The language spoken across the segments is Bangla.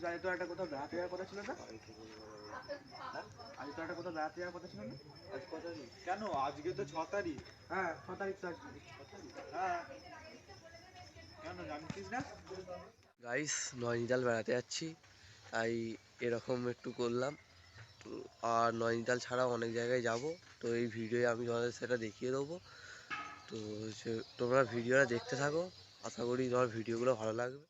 বলছিস আজ তো একটা কোথাও বেড়াতে যাওয়ার কথা ছিল না? আজ তো একটা কোথাও বেড়াতে যাওয়ার কথা ছিল না? আজ কত তারিখ? কেন? আজকে তো ছ তারিখ। হ্যাঁ ছ তারিখ তো আজকে হ্যাঁ। কেন জানতিস না? গাইস নয়নিতাল বেড়াতে যাচ্ছি তাই এরকম একটু করলাম। তো আর নয়নিতাল ছাড়া অনেক জায়গায় যাব। তো এই ভিডিওয়ে আমি তোমাদের সেটা দেখিয়ে দেবো। তো তোমরা ভিডিওটা দেখতে থাকো। আশা করি তোমার ভিডিওগুলো ভালো লাগবে।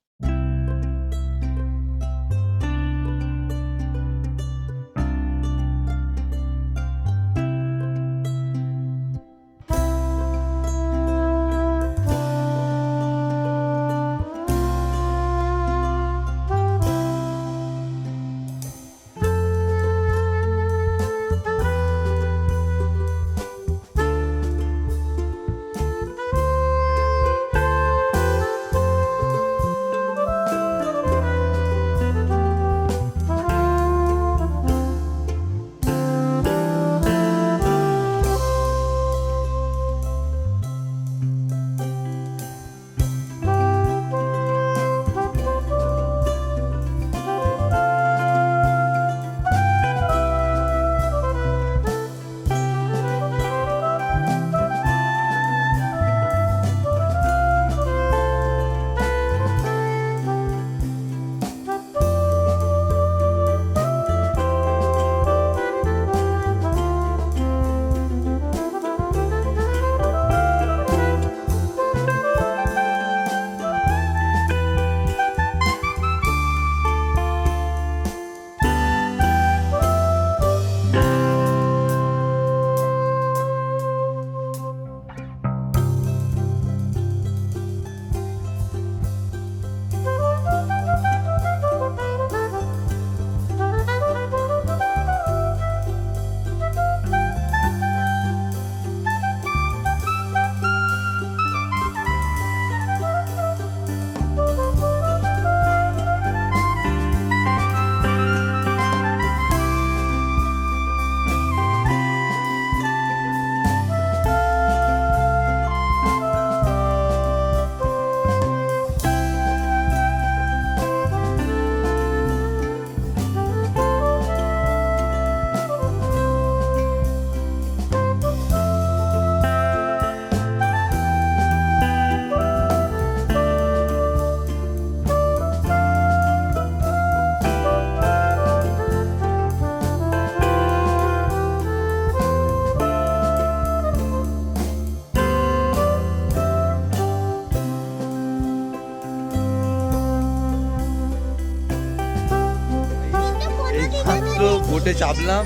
বোটে চাপলাম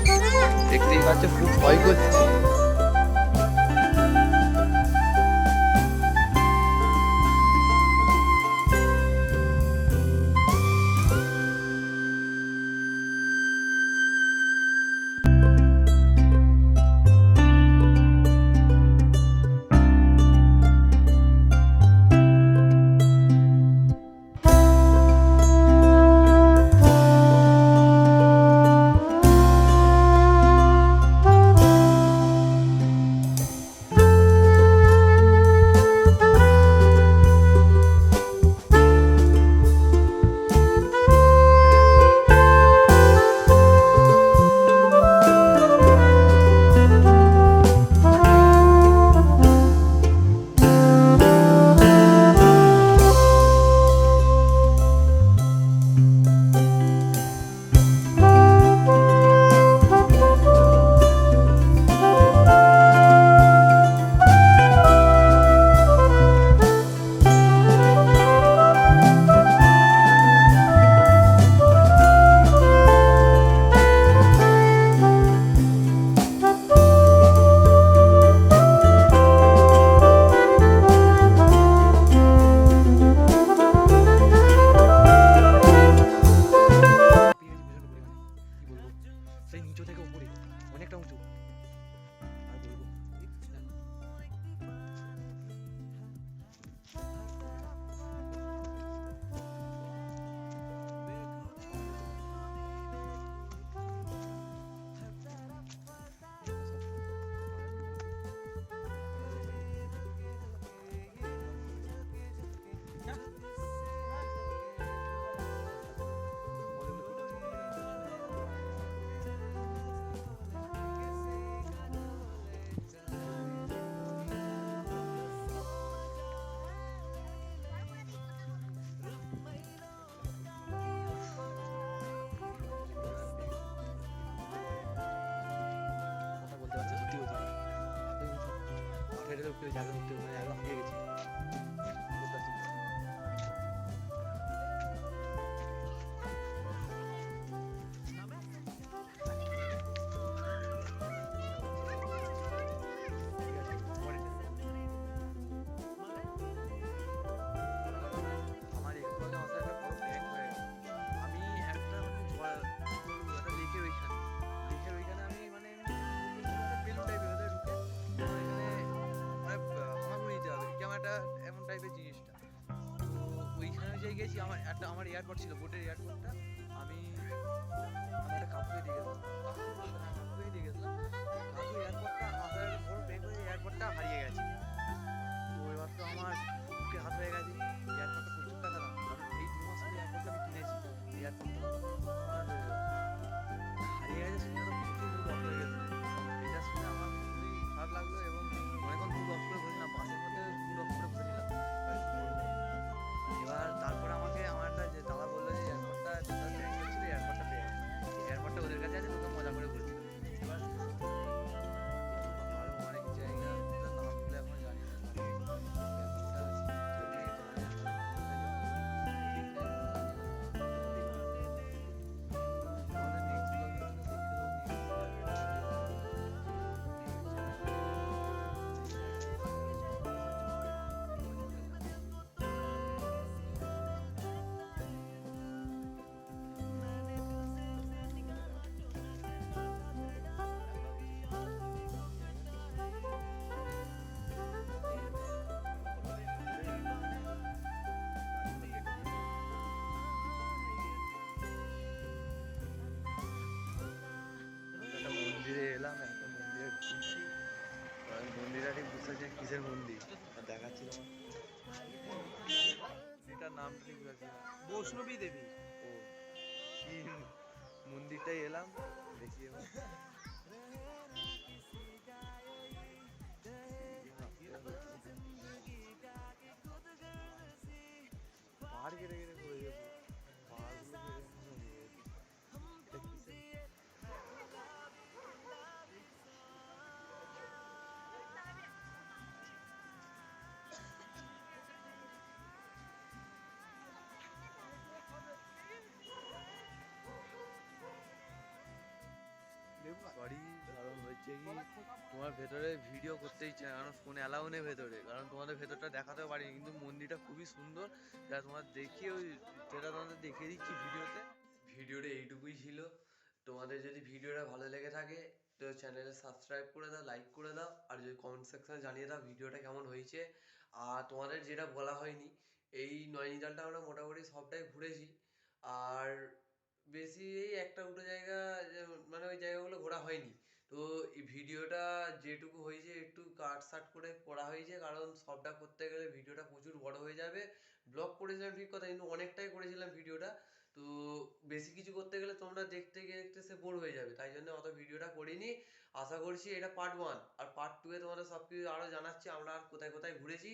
দেখতেই পাচ্ছ খুব ভয় করছে। জায়গা উঠতে মানে একদম হারিয়ে গেছি বুঝতে গেছি, আমার একটা, আমার এয়ারপোর্ট ছিল বোটের এয়ারপোর্টটা আমি আমি একটা কাকুকে দিয়ে গেছিলাম। কাকুকে দিয়ে গেছিলাম। কাকু এয়ারপোর্টটা বুঝতে পারছি না কিসের মন্দির আর দেখাচ্ছি তোমার এটার নামটা ঠিক বুঝতে পারছি না বৈষ্ণবী দেবী ও কি মন্দিরটাই এলাম দেখি এবার পাহাড় কেটে কেটে কি তোমার ভেতরে ভিডিও করতে ইচ্ছে না কারণ ফোন অ্যালাউ নেই ভেতরে। কারণ তোমাদের ভেতরটা দেখাতেও পারি কিন্তু মন্দিরটা খুবই সুন্দর। যা তোমার দেখিয়ে ওই যেটা তোমাদের দেখিয়ে দিচ্ছি ভিডিওতে ভিডিওটা এইটুকুই ছিল। তোমাদের যদি ভিডিওটা ভালো লেগে থাকে, তো চ্যানেলে সাবস্ক্রাইব করে দাও লাইক করে দাও, আর যদি কমেন্ট সেকশনে জানিয়ে দাও ভিডিওটা কেমন হয়েছে। আর তোমাদের যেটা বলা হয়নি, এই নৈনিতালটা আমরা মোটামুটি সবটাই ঘুরেছি। আর বেশি এই একটা দুটো জায়গা মানে ওই জায়গাগুলো ঘোরা হয়নি। তো এই ভিডিওটা যেটুকু হয়েছে একটু কাট সাট করে করা হয়েছে, কারণ সবটা করতে গেলে ভিডিওটা প্রচুর বড় হয়ে যাবে। ব্লগ করেছিলাম ঠিক কথা, কিন্তু অনেকটাই করেছিলাম ভিডিওটা। তো বেশি কিছু করতে গেলে তোমরা দেখতে গিয়ে দেখতে সে বোর হয়ে যাবে, তাই জন্য অত ভিডিওটা করিনি। আশা করছি এটা পার্ট ওয়ান আর পার্ট টু এ তোমাদের সব কিছু আরও জানাচ্ছি, আমরা আর কোথায় কোথায় ঘুরেছি।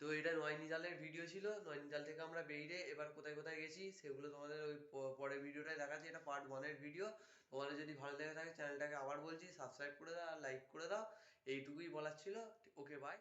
তো এটা নয়নিতালের ভিডিও ছিল, নয়নিতাল থেকে আমরা বেরিয়ে এবার কোথায় কোথায় গেছি, সেগুলো তোমাদের ওই পরের ভিডিওটায় দেখাচ্ছি, এটা পার্ট ওয়ানের ভিডিও তোমাদের যদি ভালো লেগে থাকে চ্যানেলটাকে আবার বলছি সাবস্ক্রাইব করে দাও লাইক করে দাও। এইটুকুই বলার ছিল। Okay bye